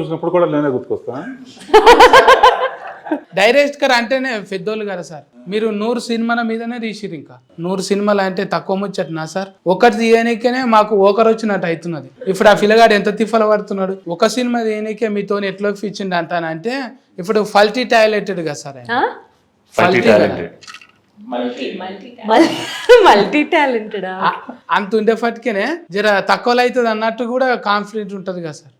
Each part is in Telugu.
చూసినప్పుడు కూడా నేనే గుర్తుకొస్తా. డైరెక్టర్ అంటేనే పెద్దోళ్ళు కదా సార్. మీరు నూరు సినిమాల మీదనే తీసిరు ఇంకా. నూరు సినిమాలు అంటే తక్కువ ముచ్చటనా సార్? ఒకటి తీయనికనే మాకు ఒకరు వచ్చినట్టు అవుతున్నది ఇప్పుడు ఆ పిల్లగాడు ఎంత తిఫల పడుతున్నాడు? ఒక సినిమా తీయనికే మీతో ఎట్లా ఇచ్చిండు అంటానంటే ఇప్పుడు ఫల్టీ టాయిలెటెడ్ కదా సార్ మల్టీ టాలెంటెడ్? అంత ఉండేపటికేనే జర తక్కువలో అవుతుంది అన్నట్టు కూడా కాన్ఫిడెంట్ ఉంటుంది కదా సార్.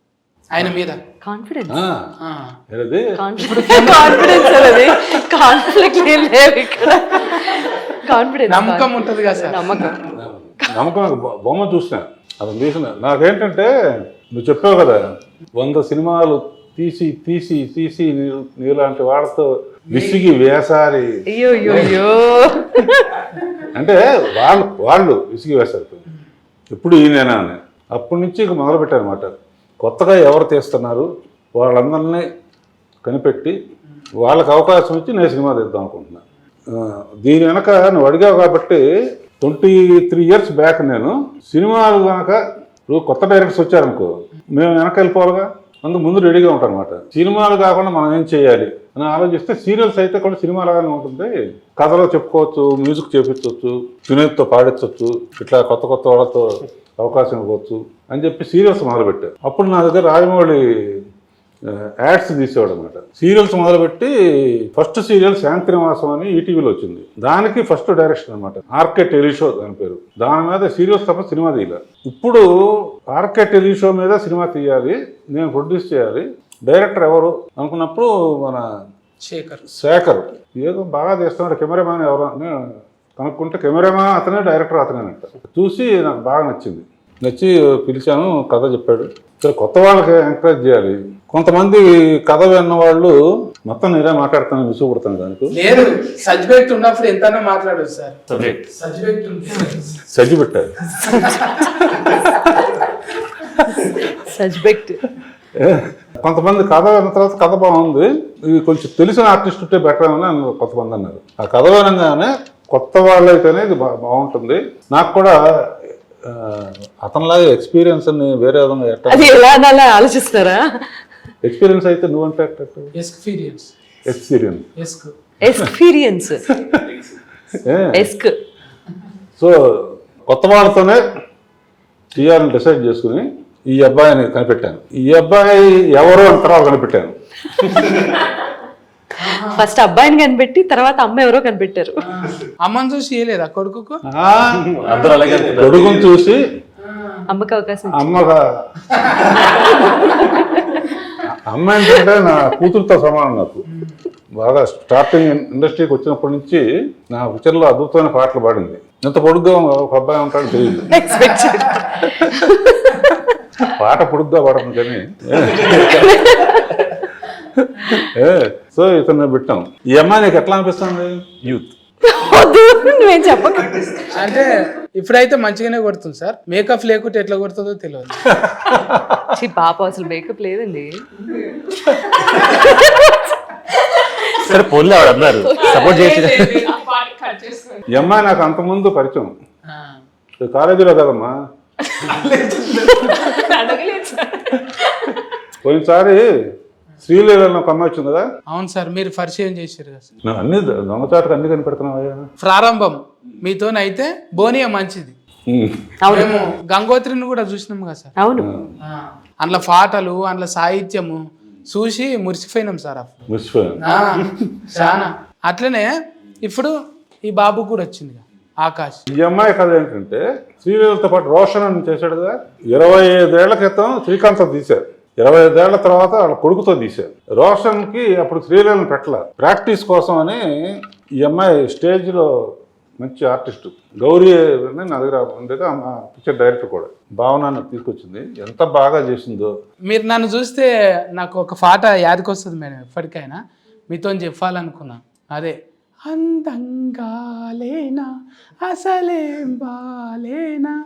ఆయన మీద. కాన్ఫిడెన్స్ కాన్ఫిడెన్స్ అనేది. కాన్ఫ్లిక్ట్ ఏం లేవు ఇక్కడ. కాన్ఫిడెన్స్ నమ్మకం ఉంటుంది కదా సార్. నమ్మకం. బొమ్మ చూసిన. అతను తీసిన. నాకేంటంటే నువ్వు చెప్పావు కదా వంద సినిమాలు తీసి తీసి తీసి నీలాంటి వాళ్ళతో విసిగి వేసారి. అయ్యో అయ్యో అయ్యో. అంటే వాళ్ళు వాళ్ళు విసిగి వేశారు. ఎప్పుడు ఈయనేనా అని. అప్పటి నుంచి ఇక మొదలుపెట్టారు అనమాట కొత్తగా ఎవరు తీస్తున్నారు? వాళ్ళందరినీ కనిపెట్టి వాళ్ళకి అవకాశం ఇచ్చి నేను సినిమా తీద్దాం అనుకుంటున్నాను దీని వెనక నువ్వు అడిగావు కాబట్టి ట్వంటీ త్రీ ఇయర్స్ బ్యాక్ నేను సినిమాలు కనుక నువ్వు కొత్త డైరెక్టర్స్ వచ్చారనుకో మేము వెనక వెళ్ళిపోవాలిగా? అందుకు ముందు రెడీగా ఉంటాం అనమాట సినిమాలు కాకుండా మనం ఏం చేయాలి? అని ఆలోచిస్తే సీరియల్స్ అయితే కూడా సినిమా లాగానే ఉంటుంది కథలో చెప్పుకోవచ్చు మ్యూజిక్ చేపించవచ్చు వినోద్తో పాడించవచ్చు ఇట్లా కొత్త కొత్త వాళ్ళతో అవకాశం ఇవ్వచ్చు అని చెప్పి సీరియల్స్ మొదలుపెట్టారు. అప్పుడు నా దగ్గర రాజమౌళి యాడ్స్ తీసేవాడు అనమాట సీరియల్స్ మొదలుపెట్టి ఫస్ట్ సీరియల్ శాంతినివాసం అని ఈటీవీలో వచ్చింది. దానికి ఫస్ట్ డైరెక్షన్ అనమాట ఆర్కే టెలిషో దాని పేరు. దాని మీద సీరియల్స్ తప్ప సినిమా తీయలే. ఇప్పుడు ఆర్కే టెలిషో మీద సినిమా తీయాలి నేను ప్రొడ్యూస్ చేయాలి డైరెక్టర్ ఎవరు అనుకున్నప్పుడు మన శేఖర్. శేఖర్. ఏదో బాగా చేస్తున్నాడు కెమెరామ్యాన్ ఎవరు కనుక్కుంటే కెమెరామ్యాన్ అతనే డైరెక్టర్ అతనేనంట. చూసి నాకు బాగా నచ్చింది. నచ్చి పిలిచాను కథ చెప్పాడు. సరే కొత్త వాళ్ళకి ఎంకరేజ్ చేయాలి. కొంతమంది కథ విన్న వాళ్ళు మొత్తం నేనే మాట్లాడుతాను విసుగుపడతాను దానికి. లేదు సబ్జెక్ట్ ఉన్నప్పుడు ఎంతనో మాట్లాడదు సార్. సబ్జెక్ట్ సబ్జెక్ట్ ఉంటే సజ్జి పెట్టారు. సబ్జెక్ట్ కొంతమంది కథ విన్న తర్వాత కథ బాగుంది. ఇది కొంచెం తెలిసిన ఆర్టిస్ట్ ఉంటే బెటర్ అని కొంతమంది అన్నారు. ఆ కథ వినగానే కొత్త వాళ్ళైతేనే ఇది బా- బాగుంటుంది. నాకు కూడా అతనిలాగా ఎక్స్పీరియన్స్ అని వేరే విధంగా అది ఎలా ఆలోచిస్తారా ఎక్స్పీరియన్స్ అయితే నువ్వంటే ఎక్స్పీరియన్స్ ఎక్స్పీరియన్స్ ఎస్క్ ఎక్స్పీరియన్స్ ఎస్క్ సో కొత్త వాళ్ళతోనే చేయాలని డిసైడ్ చేసుకుని ఈ అబ్బాయిని కనిపెట్టాను. ఈ అబ్బాయి ఎవరు తర్వాత కనిపెట్టాను ఫస్ట్ అబ్బాయిని కనిపెట్టి తర్వాత అమ్మ ఎవరో కనిపెట్టారు. అమ్మని చూసి ఇయ్యలేదా కొడుకుకు? ఆ, అందరూ అలాగే. కొడుకుని చూసి అమ్మకి అవకాశం అమ్మ ఏంటంటే నా కూతురుతో సమానం నాకు. బాగా స్టార్టింగ్ ఇండస్ట్రీకి వచ్చినప్పటి నుంచి నా పిక్చర్లో అద్భుతమైన పాటలు పాడింది. ఎంత పొడుగ్గా ఒక అబ్బాయి ఉంటాడో తెలియదు ఎక్స్పెక్ట్ పాట పొడుగ్గా పాడుతుంది కానీ సో ఇతను పెట్టాం. ఈ అమ్మాయి నీకు ఎట్లా అనిపిస్తుంది? యూత్ నువ్వేం చెప్పక. అంటే ఇప్పుడైతే మంచిగానే కొడుతుంది సార్. మేకప్ లేకుంటే ఎట్లా కొడుతుందో తెలియదు. ఛీ, పాప అసలు మేకప్ లేదండి. సరే పోన్లే ఆవిడ అన్నారు. సపోర్ట్ చేయొచ్చు. ఈ అమ్మాయి నాకు అంతకుముందు పరిచయం. ఆ. ఇది కాలేజీలో కదమ్మా? పోయినసారి శ్రీలీలని ఒక అమ్మాయి వచ్చింది కదా? అవును సార్ మీరు పరిచయం చేశారు కదా సార్. నేను అన్ని దొంగచాటుకు అన్ని కనిపెడుతున్నావయ్యా ప్రారంభం. మీతోనైతే బోనియా మంచిది. ఉమ్. మేము గంగోత్రిని కూడా చూసినాం కదా సార్. అవును. ఆ. అందులో పాటలు అందులో సాహిత్యము చూసి మురిసిపోయినాం సార్ అప్పుడు. మర్చిపోయాను ఆ, చాలా అట్లనే ఇప్పుడు ఈ బాబు కూడా వచ్చింది కదా, ఆకాష్. ఈ అమ్మాయి కథ ఏంటంటే శ్రీలీలతో పాటు రోషన్ అని చేశాడు కదా ఇరవై ఐదేళ్ళ క్రితం శ్రీకాంత్తో తీశారు. ఇరవై ఐదేళ్ళ తర్వాత వాళ్ళ కొడుకుతో తీశారు. రోషన్కి అప్పుడు శ్రీలీలను పెట్టలేదు ప్రాక్టీస్ కోసం అని ఈ అమ్మాయి స్టేజ్లో మంచి ఆర్టిస్టు. గౌరీ అని నా దగ్గర ఉండేది. ఆ పిక్చర్ డైరెక్టర్ కూడా. భావనాన్ని తీసుకొచ్చింది. ఎంత బాగా చేసిందో. మీరు నన్ను చూస్తే నాకు ఒక పాట యాదకొస్తుంది మేడం ఎప్పటికైనా. మీతో చెప్పాలనుకున్నా. అదే అందంగా లేనా అసలేం బాలేనా